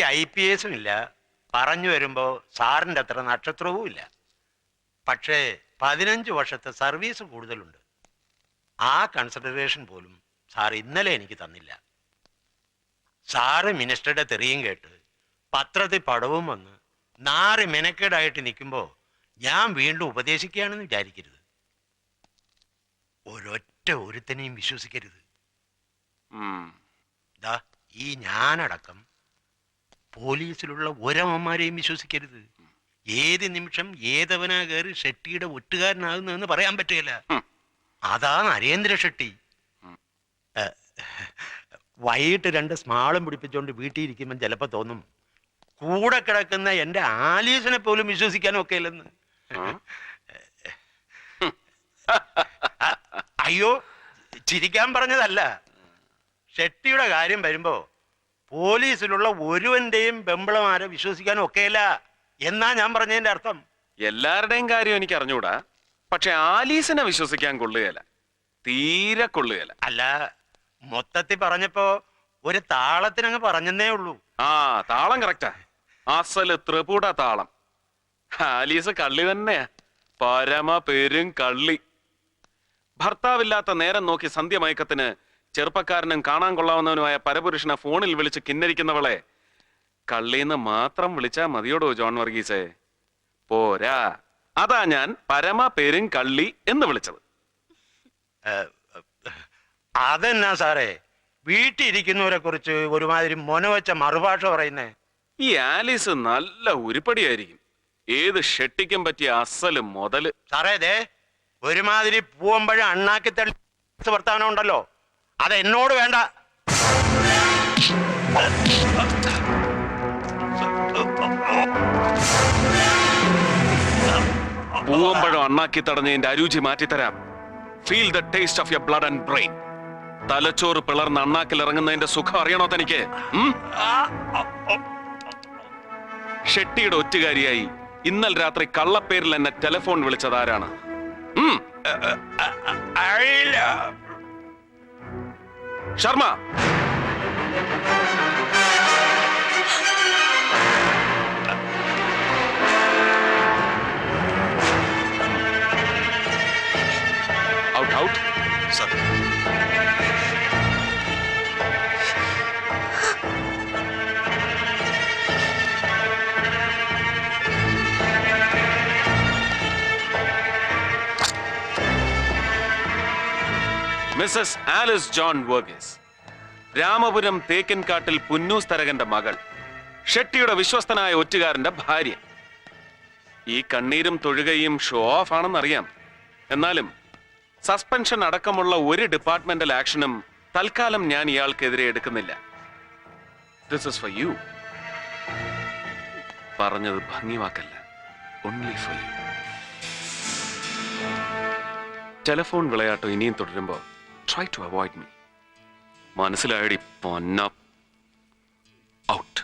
എനിക്ക് I P എസും ഇല്ല. പറഞ്ഞു വരുമ്പോൾ സാറിന്റെ അത്ര നക്ഷത്രവും ഇല്ല. പക്ഷേ പതിനഞ്ച് വർഷത്തെ സർവീസ് കൂടുതലുണ്ട്. ആ കൺസിഡറേഷൻ പോലും സാർ ഇന്നലെ എനിക്ക് തന്നില്ല. സാറ് മിനിസ്റ്ററുടെ തെറിയും കേട്ട് പത്രത്തിൽ പടവും വന്ന് നാറ് മെനക്കേടായിട്ട് നിൽക്കുമ്പോൾ ഞാൻ വീണ്ടും ഉപദേശിക്കുകയാണെന്ന് വിചാരിക്കരുത്. ഒരൊറ്റ ഒരുത്തനെയും വിശ്വസിക്കരുത്. ദാ ഈ ഞാനടക്കം പോലീസിലുള്ള ഒരമ്മമാരെയും വിശ്വസിക്കരുത്. ഏത് നിമിഷം ഏതവനാ കയറി ഷെട്ടിയുടെ ഒറ്റുകാരനാകുന്നതെന്ന് പറയാൻ പറ്റുകയില്ല. അതാ നരേന്ദ്ര ഷെട്ടി. വൈകിട്ട് രണ്ട് സ്മാളും പിടിപ്പിച്ചുകൊണ്ട് വീട്ടിൽ ഇരിക്കുമ്പോൾ ചിലപ്പോൾ തോന്നും കൂടെ കിടക്കുന്ന എന്റെ ആലീസിനെ പോലും വിശ്വസിക്കാനും ഒക്കെ ഇല്ലെന്ന്. അയ്യോ ചിരിക്കാൻ പറഞ്ഞതല്ല. ഷെട്ടിയുടെ കാര്യം വരുമ്പോ പോലീസിലുള്ള ഒരുവന്റെയും ബെമ്പളമാരെ വിശ്വസിക്കാൻ ഒക്കെയല്ല എന്നാ ഞാൻ പറഞ്ഞതിന്റെ അർത്ഥം. എല്ലാവരുടെയും കാര്യം എനിക്ക് അറിഞ്ഞൂടാ. പക്ഷെ ആലീസിനെ വിശ്വസിക്കാൻ കൊള്ളുകയല്ല. തീരെ കൊള്ളുകയല്ല. അല്ല മൊത്തത്തിൽ പറഞ്ഞപ്പോ ഒരു താളത്തിനങ്ങ് പറഞ്ഞെന്നേ ഉള്ളൂ. ആ താളം കറക്റ്റാ അസൽ ത്രിപുട താളം. ആലീസ് കള്ളി തന്നെയാ. പരമ പെരും കള്ളി. ഭർത്താവില്ലാത്ത നേരം നോക്കി സന്ധ്യമയക്കത്തിന് ചെറുപ്പക്കാരനും കാണാൻ കൊള്ളാവുന്നവനുമായ പരപുരുഷനെ ഫോണിൽ വിളിച്ച് കിന്നരിക്കുന്നവളെ കള്ളീന്ന് മാത്രം വിളിച്ചാ മതിയോടോ ജോൺ വർഗീസേ? പോരാ. അതാ ഞാൻ പരമ പേരും കള്ളി എന്ന് വിളിച്ചത്. അതെന്നാ സാറേ? വീട്ടിരിക്കുന്നവരെ കുറിച്ച് ഒരുമാതിരി മൊനവെച്ച മറുഭാഷ പറയുന്നേ. ഈ ആലീസ് നല്ല ഉരുപ്പടിയായിരിക്കും. ഏത് ഷെട്ടിക്കും പറ്റിയ അസൽ മുതൽ. സാറേ ദേ ഒരുമാതിരി പൂവമ്പഴം അണ്ണാക്കി തള്ളി വർത്താനം ഉണ്ടല്ലോ. അത് എന്നോട് വേണ്ട. പൂവമ്പഴം അണ്ണാക്കി തടഞ്ഞതിന്റെ അരുചി മാറ്റിത്തരാം. Feel the taste of your blood and brain തലച്ചോറ് പിളർന്ന് അണ്ണാക്കിൽ ഇറങ്ങുന്നതിന്റെ സുഖം അറിയണോ തനിക്ക്? ഷെട്ടിയുടെ ഒറ്റുകാരിയായി ഇന്നൽ രാത്രി കള്ളപ്പേരിൽ എന്നെ ടെലിഫോൺ വിളിച്ചത് ആരാണ്? Sharma. Mrs Alice John Varghese. Ramapuram തേക്കൻകാട്ടിൽ Punnoose തരകന്റെ മകൾ. ഷെട്ടിയുടെ വിശ്വസ്തനായ ഒറ്റുകാരന്റെ ഭാര്യ. ഈ കണ്ണീരും തൊഴുകയും ഷോ ഓഫ് ആണെന്നറിയാം. എന്നാലും സസ്പെൻഷൻ അടക്കമുള്ള ഒരു ഡിപ്പാർട്ട്മെന്റൽ ആക്ഷനും തൽക്കാലം ഞാൻ ഇയാൾക്കെതിരെ എടുക്കുന്നില്ല. ദിസ് ഇസ് ഫോർ യു പറഞ്ഞത് ഭംഗിവാക്കല്ല. ഓൺലി ഫോർ യു ടെലിഫോൺ വിളയാട്ടോ ഇനിയും തുടരുമ്പോൾ ട്രൈ ടു അവോയ്ഡ് മീ മനസ്സിലായടി പൊന്ന. ഔട്ട്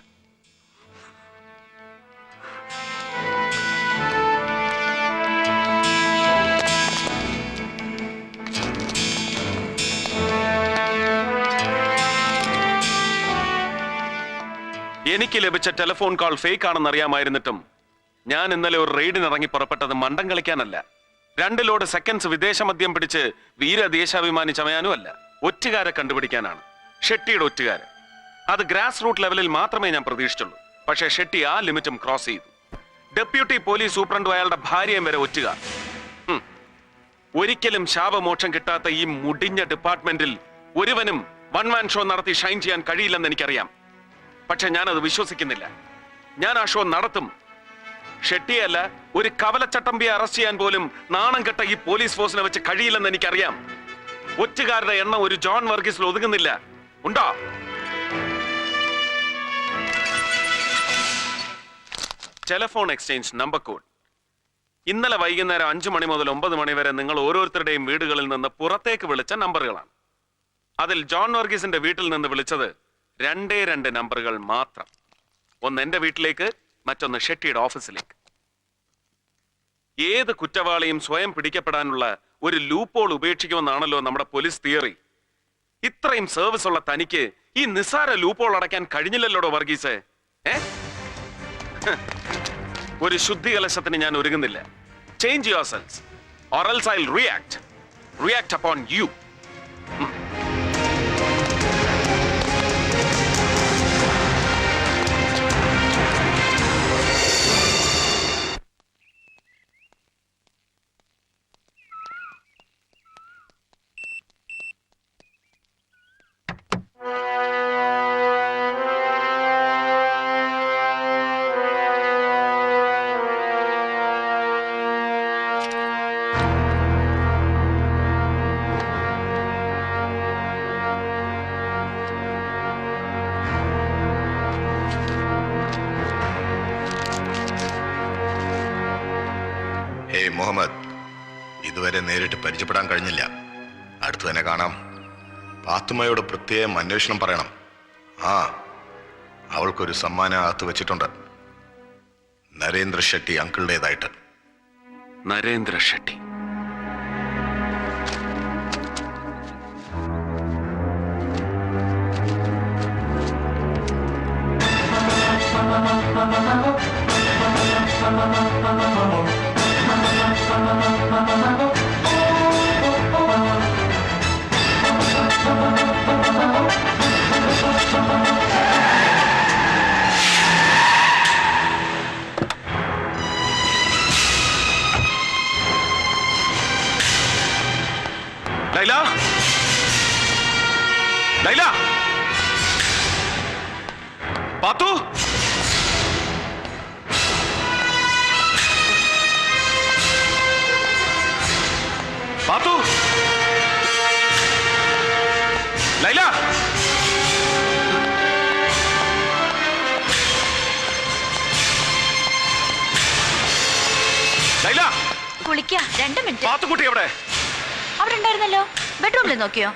എനിക്ക് ലഭിച്ച ടെലിഫോൺ കോൾ ഫേക്ക് ആണെന്ന് അറിയാമായിരുന്നിട്ടും ഞാൻ ഇന്നലെ ഒരു റെയ്ഡിനിറങ്ങി പുറപ്പെട്ടത് മണ്ടം കളിക്കാനല്ല. രണ്ട് ലോഡ് സെക്കൻഡ്സ് വിദേശ മദ്യം പിടിച്ച് വീരദേശാഭിമാനി ചമയാനും അല്ല ഒറ്റുകാരെ കണ്ടുപിടിക്കാനാണ്. ഷെട്ടിയുടെ ഒറ്റുകാരൻ. അത് ഗ്രാസ് റൂട്ട് ലെവലിൽ മാത്രമേ ഞാൻ പ്രതീക്ഷിച്ചുള്ളൂ. പക്ഷേ ഷെട്ടി ആ ലിമിറ്റും ക്രോസ് ചെയ്തു. ഡെപ്യൂട്ടി പോലീസ് സൂപ്രണ്ടും അയാളുടെ ഭാര്യയും വരെ ഒറ്റുകാർ. ഒരിക്കലും ശാപമോക്ഷം കിട്ടാത്ത ഈ മുടിഞ്ഞ ഡിപ്പാർട്ട്മെന്റിൽ ഒരുവനും വൺ മാൻ ഷോ നടത്തി ഷൈൻ ചെയ്യാൻ കഴിയില്ലെന്ന് എനിക്കറിയാം. പക്ഷെ ഞാനത് വിശ്വസിക്കുന്നില്ല. ഞാൻ ആ ഷോ നടത്തും. ഷെട്ടിയല്ല ഒരു കവലച്ചട്ടമ്പിയെ അറസ്റ്റ് ചെയ്യാൻ പോലും നാണം കെട്ട ഈ പോലീസ് ഫോഴ്സിനെ വെച്ച് കഴിയില്ലെന്ന് എനിക്കറിയാം. ഒറ്റുകാരുടെ എണ്ണം ഒരു ജോൺ വർഗീസിൽ ഒതുങ്ങുന്നില്ല. ഉണ്ടോ? Telephone exchange number code. ഇന്നലെ വൈകുന്നേരം അഞ്ചു മണി മുതൽ ഒമ്പത് മണി വരെ നിങ്ങൾ ഓരോരുത്തരുടെയും വീടുകളിൽ നിന്ന് പുറത്തേക്ക് വിളിച്ച നമ്പറുകളാണ്. അതിൽ ജോൺ വർഗീസിന്റെ വീട്ടിൽ നിന്ന് വിളിച്ചത് രണ്ടേ രണ്ട് നമ്പറുകൾ മാത്രം. ഒന്ന് എന്റെ വീട്ടിലേക്ക് മറ്റൊന്ന് ഷെട്ടിയുടെ ഓഫീസിലേക്ക്. ഏത് കുറ്റവാളിയും സ്വയം പിടിക്കപ്പെടാനുള്ള ഒരു ലൂപ്പോൾ ഉപേക്ഷിക്കുമെന്നാണല്ലോ നമ്മുടെ പോലീസ് തിയറി. ഇത്രയും സർവീസ് ഉള്ള തനിക്ക് ഈ നിസ്സാര ലൂപ്പോൾ അടയ്ക്കാൻ കഴിഞ്ഞില്ലല്ലോടോ വർഗീസ്. ഒരു ശുദ്ധി കലശത്തിന് ഞാൻ ഒരുങ്ങുന്നില്ല. Change your cells or else I react react upon you hey Muhammad ഇതുവരെ നേരിട്ട് പരിചയപ്പെടാൻ കഴിഞ്ഞില്ല. അടുത്തു തന്നെ കാണാം. പാത്തുമ്മയോട് പ്രത്യേകം അന്വേഷണം പറയണം. ആ അവൾക്കൊരു സമ്മാനം അകത്ത് വെച്ചിട്ടുണ്ട്. നരേന്ദ്ര ഷെട്ടി അങ്കിളുടേതായിട്ട് നരേന്ദ്ര ഷെട്ടി. കുളിക്ക രണ്ട് മിനിറ്റ്. പാത്തുക്കുട്ടി എവിടെ? അവിടെ ഉണ്ടായിരുന്നല്ലോ ബെഡ്റൂമിൽ നോക്കിയോ?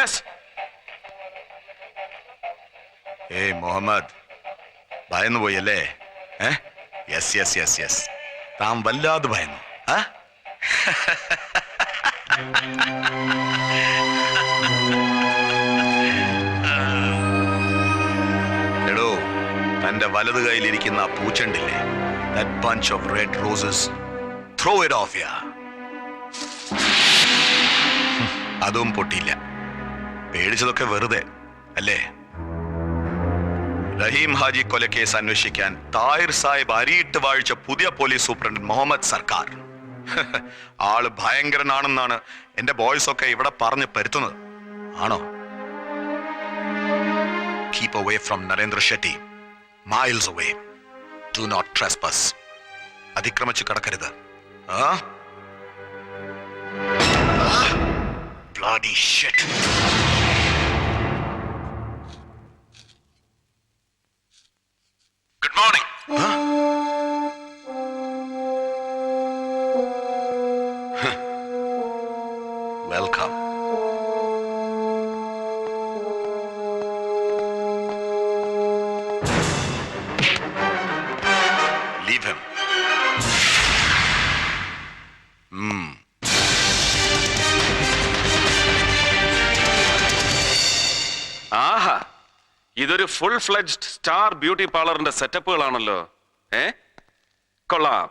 യെസ് ഏയ് മുഹമ്മദ് ഭയന്നു പോയല്ലേ? ഏ? യെസ് യെസ് യെസ് യെസ് താൻ വല്ലാതെ ഭയന്നു. ആ? എടോ തന്റെ വലത് കയ്യിലിരിക്കുന്ന ആ പൂച്ചണ്ടില്ലേ? That bunch of red roses throw it off yeah അതും പൊട്ടിയില്ല. പേടിച്ചതൊക്കെ വെറുതെ അല്ലേ? റഹീം ഹാജി കൊലക്കേസ് അന്വേഷിക്കാൻ താഹിർ സാഹിബ് അരിയിട്ട് വാഴിച്ച പുതിയ പോലീസ് സൂപ്രണ്ട് മുഹമ്മദ് സർക്കാർ. ആൾ ഭയങ്കരനാണെന്നാണ് എന്റെ ബോയ്സ് ഒക്കെ ഇവിടെ പറഞ്ഞ് പരുത്തുന്നത്. ആണോ? Keep away from Narendra Shetty miles away do not trespass അതിക്രമിച്ചു കടക്കരുത്. ആ? Bloody shit. ഇതൊരു ഫുൾ ഫ്ലെഡ്ജ്ഡ് സ്റ്റാർ ബ്യൂട്ടി പാർലറിന്റെ സെറ്റപ്പുകളാണല്ലോ ഏ? കൊള്ളാം.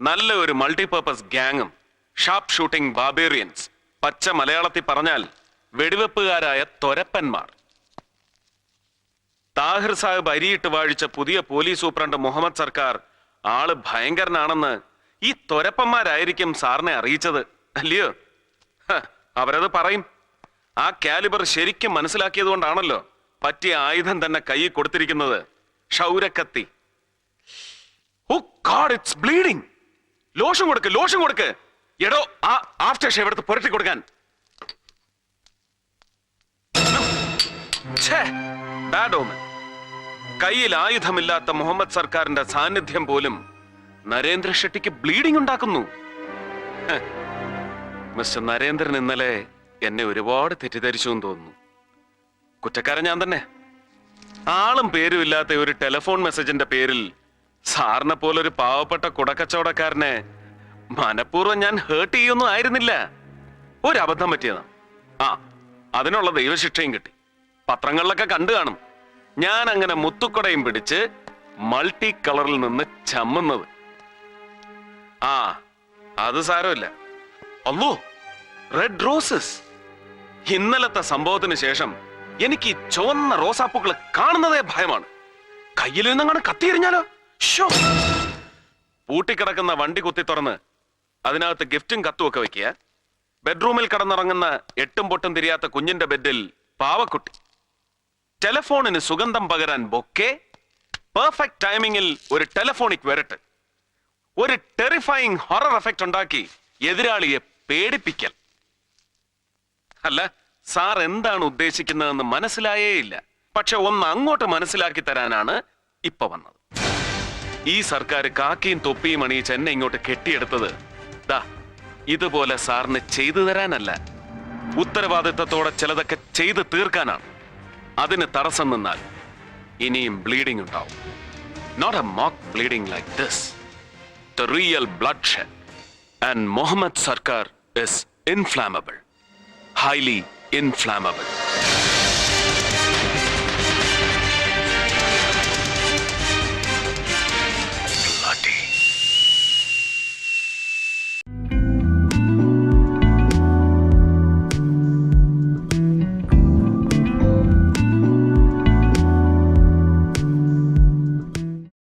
നല്ല ഒരു മൾട്ടിപർപ്പസ് ഗ്യാങ്ങും ഷാർപ്പ് ഷൂട്ടിംഗ് ബാബേറിയൻസ് പച്ച മലയാളത്തിൽ പറഞ്ഞാൽ വെടിവെപ്പുകാരായ തൊരപ്പന്മാർ. താഹിർ സാഹിബ് അരിയിട്ട് വാഴിച്ച പുതിയ പോലീസ് സൂപ്രണ്ട് മുഹമ്മദ് സർക്കാർ ആൾ ഭയങ്കരനാണെന്ന് ഈ തൊരപ്പന്മാരായിരിക്കും സാറിനെ അറിയിച്ചത് അല്ലയോ? അവരത് പറയും. ആ കാലിബർ ശരിക്കും മനസ്സിലാക്കിയത് കൊണ്ടാണല്ലോ പറ്റിയ ആയുധം തന്നെ കൈ കൊടുത്തിരിക്കുന്നത് ക്ഷൗരക്കത്തി. ഓ ഇറ്റ്സ് ബ്ലീഡിംഗ് ലോഷൻ കൊടുക്ക് ലോഷൻ കൊടുക്ക്. എടോ ആ ആഫ്റ്റർ ഷേവ് എടുത്ത് പുരട്ടി കൊടുക്കാൻ. കയ്യിൽ ആയുധമില്ലാത്ത മുഹമ്മദ് സർക്കാരിന്റെ സാന്നിധ്യം പോലും നരേന്ദ്ര ഷെട്ടിക്ക് ബ്ലീഡിംഗ് ഉണ്ടാക്കുന്നു. മിസ്റ്റർ നരേന്ദ്രൻ ഇന്നലെ എന്നെ ഒരുപാട് തെറ്റിദ്ധരിച്ചു എന്ന് തോന്നുന്നു. കുറ്റക്കാരൻ ഞാൻ തന്നെ. ആളും പേരും ഇല്ലാത്ത ഒരു ടെലിഫോൺ മെസ്സേജിന്റെ പേരിൽ സാറിനെ പോലെ ഒരു പാവപ്പെട്ട കുടക്കച്ചവടക്കാരനെ മനഃപൂർവം ഞാൻ ഹേർട്ട് ചെയ്യൊന്നും ആയിരുന്നില്ല. ഒരു അബദ്ധം പറ്റിയതാ. ആ അതിനുള്ള ദൈവശിക്ഷയും കിട്ടി. പത്രങ്ങളിലൊക്കെ കണ്ടു കാണും. ഞാൻ അങ്ങനെ മുത്തുക്കുടയും പിടിച്ച് മൾട്ടി കളറിൽ നിന്ന് ചമ്മുന്നത്. ആ അത് സാരമില്ല. അല്ലോ റെഡ് റോസസ് ഇന്നലത്തെ സംഭവത്തിന് ശേഷം എനിക്ക് ചുവന്ന റോസാപ്പൂക്കൾ കാണുന്നതേ ഭയമാണ്. കയ്യിൽ നിന്നങ്ങനെ കത്തിയെറിഞ്ഞാലോ? ഷോ പൂട്ടിക്കിടക്കുന്ന വണ്ടി കുത്തി തുറന്ന് അതിനകത്ത് ഗിഫ്റ്റും കത്തും ഒക്കെ വെക്കുക. ബെഡ്റൂമിൽ കടന്നിറങ്ങുന്ന എട്ടും പൊട്ടും തിരിയാത്ത കുഞ്ഞിന്റെ ബെഡിൽ പാവക്കുട്ടി. ടെലഫോണിന് സുഗന്ധം പകരാൻ ബൊക്കെ. പെർഫെക്റ്റ് ടൈമിങ്ങിൽ ഒരു ടെലഫോണിക് വരട്ട്. ഒരു ടെറിഫൈങ് ഹൊറർ എഫക്റ്റ് ഉണ്ടാക്കി എതിരാളിയെ പേടിപ്പിക്കൽ. അല്ല സാർ എന്താണ് ഉദ്ദേശിക്കുന്നതെന്ന് മനസ്സിലായേ ഇല്ല. പക്ഷെ ഒന്ന് അങ്ങോട്ട് മനസ്സിലാക്കി തരാനാണ് ഇപ്പൊ വന്നത്. ഈ സർക്കാർ കാക്കിയും തൊപ്പിയും അണിയിച്ച് എന്നെ ഇങ്ങോട്ട് കെട്ടിയെടുത്തത്. ദാ ഇതുപോലെ സാറിന് ചെയ്തു തരാനല്ല. ഉത്തരവാദിത്തത്തോടെ ചിലതൊക്കെ ചെയ്തു തീർക്കാനാണ്. അതിന് തടസ്സം നിന്നാൽ ഇനിയും ബ്ലീഡിംഗ് ഉണ്ടാവും. Not a mock bleeding like this the real bloodshed and Muhammad Sarkar is inflammable highly inflammable.